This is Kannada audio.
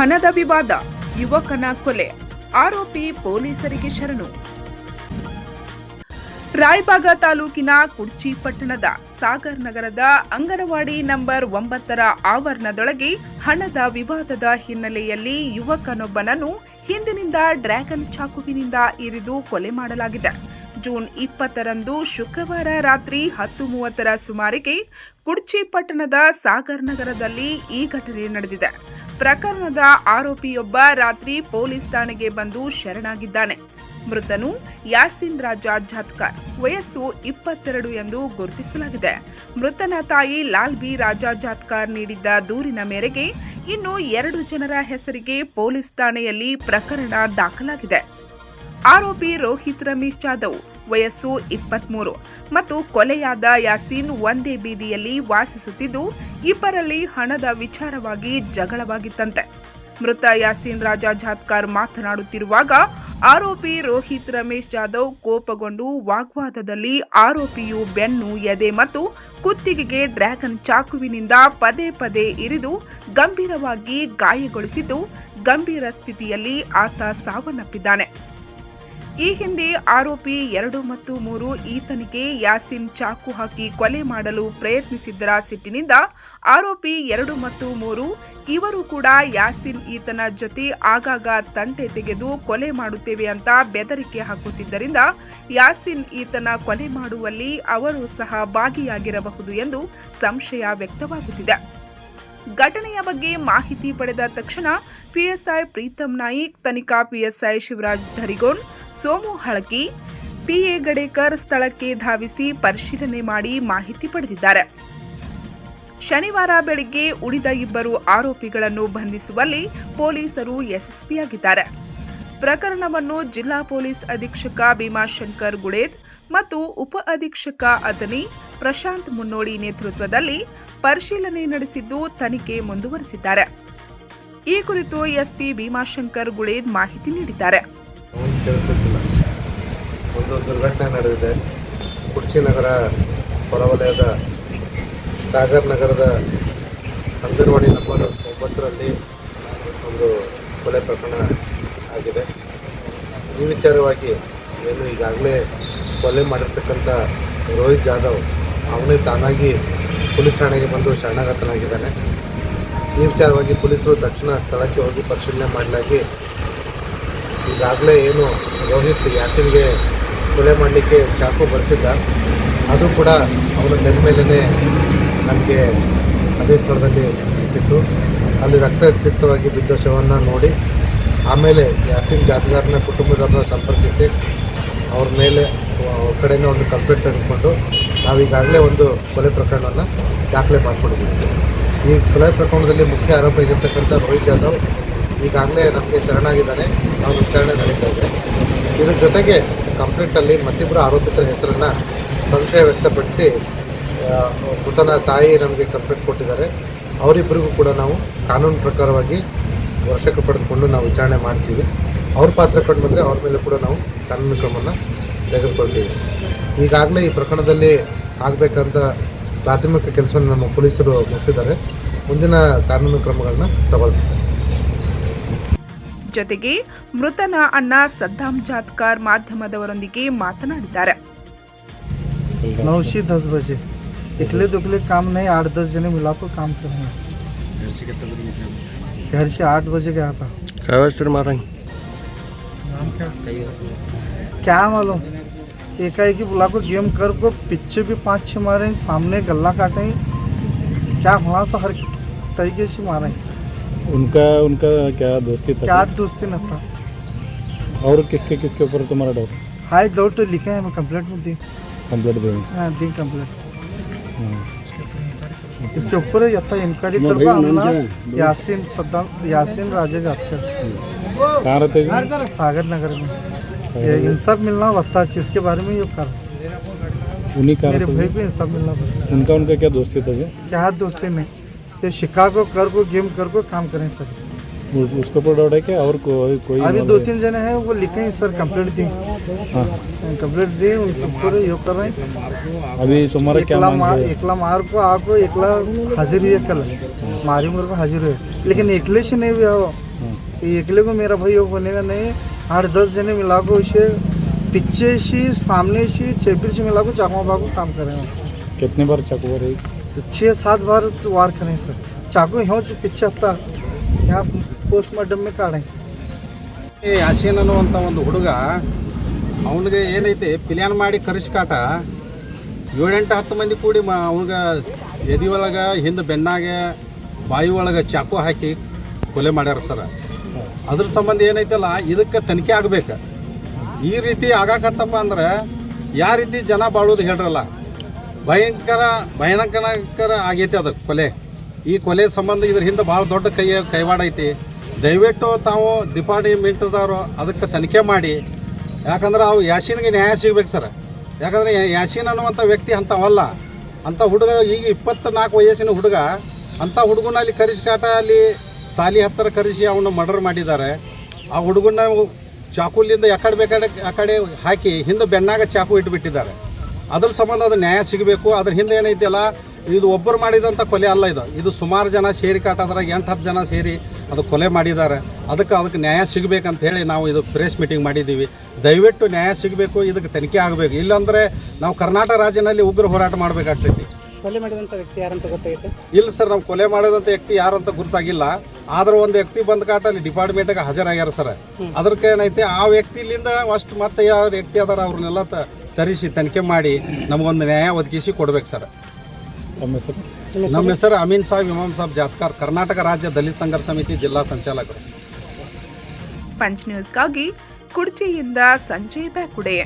ಹಣದ ವಿವಾದ, ಯುವಕನ ಕೊಲೆ, ಆರೋಪಿ ಪೊಲೀಸರಿಗೆ ಶರಣು. ರಾಯಬಾಗ ತಾಲೂಕಿನ ಕುರ್ಚಿ ಪಟ್ಟಣದ ಸಾಗರ್ ನಗರದ ಅಂಗನವಾಡಿ ನಂಬರ್ ಒಂಬತ್ತರ ಆವರಣದೊಳಗೆ ಹಣದ ವಿವಾದದ ಹಿನ್ನೆಲೆಯಲ್ಲಿ ಯುವಕನೊಬ್ಬನನ್ನು ಹಿಂದಿನಿಂದ ಡ್ರ್ಯಾಗನ್ ಚಾಕುವಿನಿಂದ ಇರಿದು ಕೊಲೆ ಮಾಡಲಾಗಿದೆ. ಜೂನ್ ಇಪ್ಪತ್ತರಂದು ಶುಕ್ರವಾರ ರಾತ್ರಿ ಹತ್ತು ಮೂವತ್ತರ ಸುಮಾರಿಗೆ ಕುಡ್ಚಿ ಪಟ್ಟಣದ ಸಾಗರ್ ನಗರದಲ್ಲಿ ಈ ಘಟನೆ ನಡೆದಿದೆ. ಪ್ರಕರಣದ ಆರೋಪಿಯೊಬ್ಬ ರಾತ್ರಿ ಪೊಲೀಸ್ ಠಾಣೆಗೆ ಬಂದು ಶರಣಾಗಿದ್ದಾನೆ. ಮೃತನು ಯಾಸಿನ್ ರಾಜಾ ಜಾತ್ಕರ್, ವಯಸ್ಸು ಇಪ್ಪತ್ತೆರಡು ಎಂದು ಗುರುತಿಸಲಾಗಿದೆ. ಮೃತನ ತಾಯಿ ಲಾಲ್ ಬಿ ರಾಜಾ ಜಾತ್ಕರ್ ನೀಡಿದ್ದ ದೂರಿನ ಮೇರೆಗೆ ಇನ್ನು ಎರಡು ಜನರ ಹೆಸರಿಗೆ ಪೊಲೀಸ್ ಠಾಣೆಯಲ್ಲಿ ಪ್ರಕರಣ ದಾಖಲಾಗಿದೆ. ಆರೋಪಿ ರೋಹಿತ್ ರಮೇಶ್ ಜಾಧವ್ ವಯಸ್ಸು ಇಪ್ಪತ್ಮೂರು. ಮತ್ತು ಕೊಲೆಯಾದ ಯಾಸೀನ್ ಒಂದೇ ಬೀದಿಯಲ್ಲಿ ವಾಸಿಸುತ್ತಿದ್ದು, ಇಬ್ಬರಲ್ಲಿ ಹಣದ ವಿಚಾರವಾಗಿ ಜಗಳವಾಗಿತ್ತಂತೆ. ಮೃತ ಯಾಸೀನ್ ರಾಜಾ ಜಾತ್ಕಾರ್ ಮಾತನಾಡುತ್ತಿರುವಾಗ, ಆರೋಪಿ ರೋಹಿತ್ ರಮೇಶ್ ಜಾಧವ್ ಕೋಪಗೊಂಡು ವಾಗ್ವಾದದಲ್ಲಿ ಆರೋಪಿಯು ಬೆನ್ನು, ಎದೆ ಮತ್ತು ಕುತ್ತಿಗೆಗೆ ಡ್ರ್ಯಾಗನ್ ಚಾಕುವಿನಿಂದ ಪದೇ ಪದೇ ಇರಿದು ಗಂಭೀರವಾಗಿ ಗಾಯಗೊಳಿಸಿದ್ದು, ಗಂಭೀರ ಸ್ಥಿತಿಯಲ್ಲಿ ಆತ ಸಾವನ್ನಪ್ಪಿದ್ದಾನೆ. ಈ ಹಿಂದೆ ಆರೋಪಿ ಎರಡು ಮತ್ತು ಮೂರು ಈತನಿಗೆ ಯಾಸಿನ್ ಚಾಕು ಹಾಕಿ ಕೊಲೆ ಮಾಡಲು ಪ್ರಯತ್ನಿಸಿದ್ದರ ಸಿಟ್ಟಿನಿಂದ ಆರೋಪಿ ಎರಡು ಮತ್ತು ಮೂರು, ಇವರು ಕೂಡ ಯಾಸಿನ್ ಈತನ ಜೊತೆ ಆಗಾಗ ತಂಟೆ ತೆಗೆದು ಕೊಲೆ ಮಾಡುತ್ತೇವೆ ಅಂತ ಬೆದರಿಕೆ ಹಾಕುತ್ತಿದ್ದರಿಂದ ಯಾಸಿನ್ ಈತನ ಕೊಲೆ ಮಾಡುವಲ್ಲಿ ಅವರು ಸಹ ಭಾಗಿಯಾಗಿರಬಹುದು ಎಂದು ಸಂಶಯ ವ್ಯಕ್ತವಾಗುತ್ತಿದೆ. ಘಟನೆಯ ಬಗ್ಗೆ ಮಾಹಿತಿ ಪಡೆದ ತಕ್ಷಣ ಪಿಎಸ್ಐ ಪ್ರೀತಂ ನಾಯಿಕ್, ತನಿಖಾ ಪಿಎಸ್ಐ ಶಿವರಾಜ್ ಧರಿಗೋನ್ ಸೋಮು ಹಳಕಿ ಪಿಎ ಗಡೇಕರ್ ಸ್ಥಳಕ್ಕೆ ಧಾವಿಸಿ ಪರಿಶೀಲನೆ ಮಾಡಿ ಮಾಹಿತಿ ಪಡೆದಿದ್ದಾರೆ. ಶನಿವಾರ ಬೆಳಿಗ್ಗೆ ಉಳಿದ ಇಬ್ಬರು ಆರೋಪಿಗಳನ್ನು ಬಂಧಿಸುವಲ್ಲಿ ಪೊಲೀಸರು ಯಶಸ್ವಿಯಾಗಿದ್ದಾರೆ. ಪ್ರಕರಣವನ್ನು ಜಿಲ್ಲಾ ಪೊಲೀಸ್ ಅಧೀಕ್ಷಕ ಭೀಮಾಶಂಕರ್ ಗುಡೇದ್ ಮತ್ತು ಉಪ ಅಧೀಕ್ಷಕ ಅದನಿ ಪ್ರಶಾಂತ್ ಮುನ್ನೋಡಿ ನೇತೃತ್ವದಲ್ಲಿ ಪರಿಶೀಲನೆ ನಡೆಸಿದ್ದು ತನಿಖೆ ಮುಂದುವರೆಸಿದ್ದಾರೆ. ಈ ಕುರಿತು ಎಸ್ಪಿ ಭೀಮಾಶಂಕರ್ ಗುಳೇದ್ ಮಾಹಿತಿ ನೀಡಿದ್ದಾರೆ. ಒಂದು ದುರ್ಘಟನೆ ನಡೆದಿದೆ. ಕುರ್ಚಿ ನಗರ ಹೊರವಲಯದ ಸಾಗರ್ ನಗರದ ಅಂಗನವಾಡಿ ನಂಬರ್ ಒಂಬತ್ತರಲ್ಲಿ ಒಂದು ಕೊಲೆ ಪ್ರಕರಣ ಆಗಿದೆ. ಈ ವಿಚಾರವಾಗಿ ಏನು ಈಗಾಗಲೇ ಕೊಲೆ ಮಾಡಿರ್ತಕ್ಕಂಥ ರೋಹಿತ್ ಜಾಧವ್ ಅವನೇ ತಾನಾಗಿ ಪೊಲೀಸ್ ಠಾಣೆಗೆ ಬಂದು ಶರಣಾಗತನಾಗಿದ್ದಾನೆ. ಈ ವಿಚಾರವಾಗಿ ಪೊಲೀಸರು ತಕ್ಷಣ ಸ್ಥಳಕ್ಕೆ ಹೋಗಿ ಪರಿಶೀಲನೆ ಮಾಡಲಾಗಿ ಈಗಾಗಲೇ ಏನು ರೋಹಿತ್ ಯಾಸಿನ್ಗೆ ಕೊಲೆ ಮಾಡಲಿಕ್ಕೆ ಚಾಕು ಬರೆಸಿದ್ದ. ಅದು ಕೂಡ ಅವರ ಬೆನ್ನ ಮೇಲೇ ನಮಗೆ ಅದೇ ಸ್ಥಳದಲ್ಲಿ ಸಿಕ್ಕಿತ್ತು ಅಲ್ಲಿ ರಕ್ತಸಿಕ್ತವಾಗಿ ಬಿದ್ದ ಶವವನ್ನು ನೋಡಿ ಆಮೇಲೆ ಯಾಸಿನ್ ಜಾತ್ಗಾರನ ಕುಟುಂಬದವ್ರನ್ನ ಸಂಪರ್ಕಿಸಿ ಅವ್ರ ಮೇಲೆ ಅವ್ರ ಒಂದು ಕಂಪ್ಲೇಂಟ್ ತೆಗೆದುಕೊಂಡು ನಾವೀಗಾಗಲೇ ಒಂದು ಕೊಲೆ ಪ್ರಕರಣವನ್ನು ದಾಖಲೆ ಮಾಡಿಕೊಂಡಿದ್ದೀವಿ. ಈ ಕೊಲೆ ಪ್ರಕರಣದಲ್ಲಿ ಮುಖ್ಯ ಆರೋಪಿಯಾಗಿರ್ತಕ್ಕಂಥ ರೋಹಿತ್ ಜಾಧವ್ ಈಗಾಗಲೇ ನಮಗೆ ಶರಣಾಗಿದ್ದಾನೆ. ನಾವು ವಿಚಾರಣೆ ನಡೀತಾ ಇದೆ. ಇದ್ರ ಜೊತೆಗೆ ಕಂಪ್ಲೇಂಟಲ್ಲಿ ಮತ್ತಿಬ್ಬರು ಆರೋಪಿತರ ಹೆಸರನ್ನು ಸಂಶಯ ವ್ಯಕ್ತಪಡಿಸಿ ಮೃತನ ತಾಯಿ ನಮಗೆ ಕಂಪ್ಲೇಂಟ್ ಕೊಟ್ಟಿದ್ದಾರೆ. ಅವರಿಬ್ಬರಿಗೂ ಕೂಡ ನಾವು ಕಾನೂನು ಪ್ರಕಾರವಾಗಿ ವರ್ಷಕ್ಕೆ ಪಡೆದುಕೊಂಡು ನಾವು ವಿಚಾರಣೆ ಮಾಡ್ತೀವಿ. ಅವ್ರ ಪಾತ್ರ ಕಂಡು ಬಂದರೆ ಅವ್ರ ಮೇಲೆ ಕೂಡ ನಾವು ಕಾನೂನು ಕ್ರಮವನ್ನು ತೆಗೆದುಕೊಳ್ತೀವಿ. ಈಗಾಗಲೇ ಈ ಪ್ರಕರಣದಲ್ಲಿ ಆಗಬೇಕಂತ ಪ್ರಾಥಮಿಕ ಕೆಲಸವನ್ನು ನಮ್ಮ ಪೊಲೀಸರು ಮುಟ್ಟಿದ್ದಾರೆ ಮುಂದಿನ ಕಾನೂನು ಕ್ರಮಗಳನ್ನ ತಗೊಳ್ತೀವಿ. ಜೊತೆಗೆ ಮೃತನ ಅಣ್ಣ ಸದ್ದಾಂ ಜಾತ್ಕರ್ ಮಾಧ್ಯಮದವರೊಂದಿಗೆ ಮಾತನಾಡಿದ್ದಾರೆ नौशी दस बजे इकले दुकले काम नहीं आठ दस जने मिला को काम करना घर से आठ बजे गया था क्या वस्त्र मारा क्या मालूम एकाएकी बुला को गेम कर को पीछे भी पाँच छः मारे सामने गला काटे क्या हुआ सा हर तरीके से मारे उनका उनका क्या दोस्ती था? क्या दोस्ती न था। और किसके किसके ऊपर तुम्हारा डाउट हाई दौड़ तो लिखे हैं मैं कंप्लेंट में दी। कंप्लीट देंगे हाँ दी कंप्लेंट इसके ऊपर यथा इंक्वायरी कर को हमला यासीन सद्दाम यासीन राजा जाकर कहाँ रहते हैं सागर नगर में। ये इंसाफ मिलना बता चीज़ के बारे में ये कर। उन्हीं का मेरे भाई हैं? को इंसाफ मिलना उनका उनका क्या दोस्ती था जी? क्या दोस्ती नहीं ये शिकागो कर को गेम कर को काम करें सर उस- उसके ऊपर डाउट है क्या? और कोई कोई अभी दो तीन जने हैं वो लिखे हैं सर कंप्लेंट दी। हाँ। कंप्लेंट दी उनके ऊपर ये कर रहे हैं। अभी तुम्हारा क्या मांग है? एकला मार को आको एकला हाजिर हुए कल मारी उम्र को हाजिर हुए। लेकिन एकले से नहीं हुआ वो। ये अकेले को मेरा भाई होने का नहीं आठ दस जने मिला को इसे पीछे से सामने से चेपीर से मिला को चाकू बाकू काम करें कितने बार चाकू मारे? तो छः सात बार तो वार करें सर चाकू यहाँ से पीछे हफ्ता यहाँ पोस्टमार्टम में काढ़ें ಈ ಯಾಸೀನ್ ಅನ್ನುವಂಥ ಒಂದು ಹುಡುಗ ಅವನಿಗೆ ಏನೈತಿ ಪಿಲ್ಯಾನ್ ಮಾಡಿ ಕರಿಸ್ಕಾಟ ಏಳೆಂಟು ಹತ್ತು ಮಂದಿ ಕೂಡಿ ಮ ಅವನಿಗೆ ಎದಿ ಒಳಗೆ ಹಿಂದೆ ಬೆನ್ನಾಗೆ ಬಾಯಿ ಒಳಗೆ ಚಾಕು ಹಾಕಿ ಕೊಲೆ ಮಾಡ್ಯಾರ ಸರ್ ಅದ್ರ ಸಂಬಂಧ ಏನೈತಲ್ಲ ಇದಕ್ಕೆ ತನಿಖೆ ಆಗ್ಬೇಕು ಈ ರೀತಿ ಆಗಾಕತ್ತಪ್ಪ ಅಂದ್ರೆ ಯಾವ ರೀತಿ ಜನ ಬಾಳೋದು ಹೇಳ್ರಲ್ಲ ಭಯಂಕರ ಭಯಾನಕನಕರ ಆಗೈತಿ ಅದು ಕೊಲೆ. ಈ ಕೊಲೆ ಸಂಬಂಧ ಇದ್ರ ಹಿಂದೆ ಭಾಳ ದೊಡ್ಡ ಕೈ, ಕೈವಾಡ ಐತಿ. ದಯವಿಟ್ಟು ತಾವು ಡಿಪಾರ್ಟ್ಮೆಂಟ್ದವರು ಅದಕ್ಕೆ ತನಿಖೆ ಮಾಡಿ. ಯಾಕಂದ್ರೆ ಅವು ಯಾಸೀನ್ಗೆ ನ್ಯಾಯ ಸಿಗ್ಬೇಕು ಸರ್. ಯಾಕಂದ್ರೆ ಯಾಸಿನ್ ಅನ್ನುವಂಥ ವ್ಯಕ್ತಿ ಅಂಥವಲ್ಲ. ಅಂಥ ಹುಡುಗ, ಈಗ ಇಪ್ಪತ್ನಾಲ್ಕು ವಯಸ್ಸಿನ ಹುಡುಗ, ಅಂಥ ಹುಡುಗನ ಅಲ್ಲಿ ಕರಿಸ್ಕಾಟ ಅಲ್ಲಿ ಸಾಲಿ ಹತ್ತಿರ ಕರೆಸಿ ಅವನು ಮರ್ಡರ್ ಮಾಡಿದ್ದಾರೆ. ಆ ಹುಡುಗನ ಚಾಕುಲಿಂದ ಯಾಕಡೆ ಬೇಕಾಡೆ ಆ ಕಡೆ ಹಾಕಿ ಹಿಂದೆ ಬೆನ್ನಾಗ ಚಾಕು ಇಟ್ಬಿಟ್ಟಿದ್ದಾರೆ. ಅದ್ರ ಸಂಬಂಧ ಅದು ನ್ಯಾಯ ಸಿಗಬೇಕು ಅದ್ರ ಹಿಂದೆ ಏನೈತಿಲ್ಲ ಇದು ಒಬ್ಬರು ಮಾಡಿದಂಥ ಕೊಲೆ ಅಲ್ಲ ಇದು. ಇದು ಸುಮಾರು ಜನ ಸೇರಿ ಕಾಟದ್ರಾಗ ಎಂಟು ಹತ್ತು ಜನ ಸೇರಿ ಅದು ಕೊಲೆ ಮಾಡಿದ್ದಾರೆ ಅದಕ್ಕೆ ಅದಕ್ಕೆ ನ್ಯಾಯ ಸಿಗಬೇಕಂತ ಹೇಳಿ ನಾವು ಇದು ಪ್ರೆಸ್ ಮೀಟಿಂಗ್ ಮಾಡಿದ್ದೀವಿ ದಯವಿಟ್ಟು ನ್ಯಾಯ ಸಿಗಬೇಕು ಇದಕ್ಕೆ ತನಿಖೆ ಆಗಬೇಕು. ಇಲ್ಲಾಂದರೆ ನಾವು ಕರ್ನಾಟಕ ರಾಜ್ಯದಲ್ಲಿ ಉಗ್ರ ಹೋರಾಟ ಮಾಡಬೇಕಾಗ್ತೈತಿ. ಕೊಲೆ ಮಾಡಿದಂಥ ವ್ಯಕ್ತಿ ಯಾರಂತ ಗೊತ್ತಾಗುತ್ತೆ ಇಲ್ಲ ಸರ್ ನಾವು ಕೊಲೆ ಮಾಡಿದಂಥ ವ್ಯಕ್ತಿ ಯಾರಂತ ಗುರುತಾಗಿಲ್ಲ. ಆದ್ರೆ ಒಂದು ವ್ಯಕ್ತಿ ಬಂದ ಕಾಟ ಅಲ್ಲಿ ಡಿಪಾರ್ಟ್ಮೆಂಟ್ಗೆ ಹಾಜರಾಗ್ಯಾರ ಸರ್. ಅದಕ್ಕೆ ಏನೈತೆ ಆ ವ್ಯಕ್ತಿಲಿಂದ ಅಷ್ಟು ಮತ್ತೆ ಯಾವ ವ್ಯಕ್ತಿ ಅದಾರ ಅವ್ರನ್ನೆಲ್ಲ ತರಿಸಿ ತನಿಖೆ ಮಾಡಿ ನಮಗೊಂದು ನ್ಯಾಯ ಒದಗಿಸಿ ಕೊಡ್ಬೇಕು ಸರ್. ನಮ್ಮ ಹೆಸರು ಅಮೀನ್ ಸಾಬ್ ಇಮಾಮ್ ಸಾಬ್ ಜಾತ್ಕಾರ್ ಕರ್ನಾಟಕ ರಾಜ್ಯ ದಲಿತ ಸಂಘರ್ಷ ಸಮಿತಿ ಜಿಲ್ಲಾ ಸಂಚಾಲಕರು. ಪಂಚ್ ನ್ಯೂಸ್ಗಾಗಿ ಕುಡ್ಚಿಯಿಂದ ಸಂಜಯ್ ಬ್ಯಾಕುಡೆ.